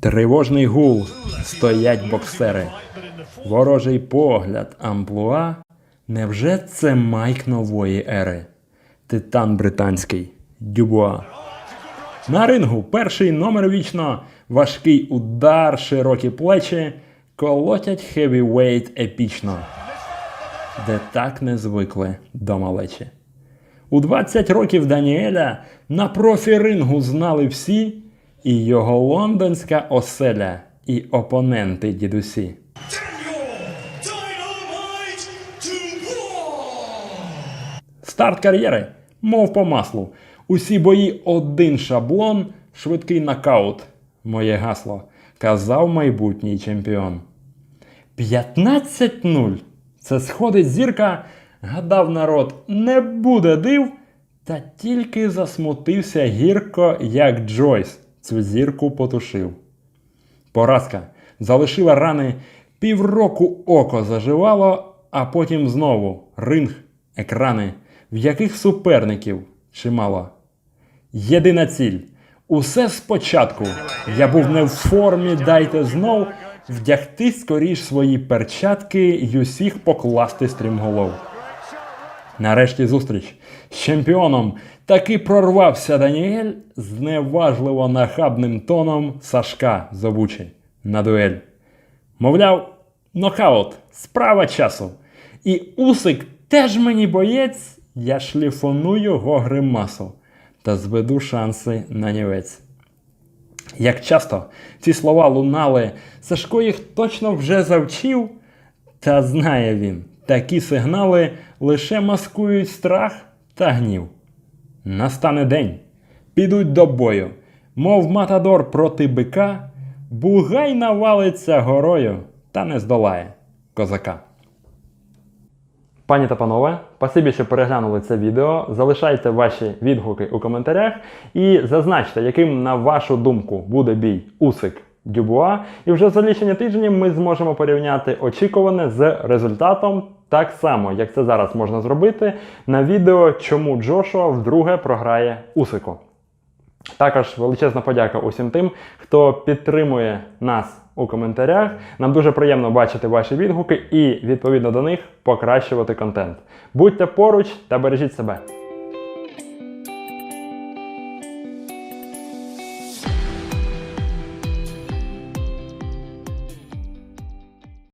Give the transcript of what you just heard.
Тривожний гул, стоять боксери. Ворожий погляд амплуа. Невже це майк нової ери? Титан британський Дюбуа. На рингу перший номер вічно, важкий удар, широкі плечі, колотять хевівейт епічно, де так не звикли до малечі. У 20 років Даніеля на профі-рингу знали всі, і його лондонська оселя, і опоненти дідусі. Старт кар'єри, мов по маслу. Усі бої один шаблон, швидкий нокаут. Моє гасло, казав майбутній чемпіон. 15-0. Це сходить зірка, гадав народ, не буде див, та тільки засмутився гірко, як Джойс цю зірку потушив. Поразка залишила рани, півроку око заживало, а потім знову ринг, екрани, в яких суперників чимало. Єдина ціль. Усе спочатку. Я був не в формі, дайте знов вдягти скоріш свої перчатки й усіх покласти стрімголов. Нарешті зустріч з чемпіоном таки прорвався Даніель з неважливо нахабним тоном Сашка Зобучі на дуель. Мовляв, нокаут, справа часу. І Усик теж мені боєць, я шліфону його гримасу та зведу шанси на нівець. Як часто ці слова лунали, Сашко їх точно вже завчив, та знає він, такі сигнали лише маскують страх та гнів. Настане день, підуть до бою, мов матадор проти бика, бугай навалиться горою та не здолає козака. Пані та панове, спасибі, що переглянули це відео. Залишайте ваші відгуки у коментарях і зазначте, яким, на вашу думку, буде бій Усик Дюбуа. І вже за лічені тижні ми зможемо порівняти очікуване з результатом, так само, як це зараз можна зробити на відео, чому Джошуа вдруге програє Усику. Також величезна подяка усім тим, хто підтримує нас у коментарях. Нам дуже приємно бачити ваші відгуки і відповідно до них покращувати контент. Будьте поруч та бережіть себе.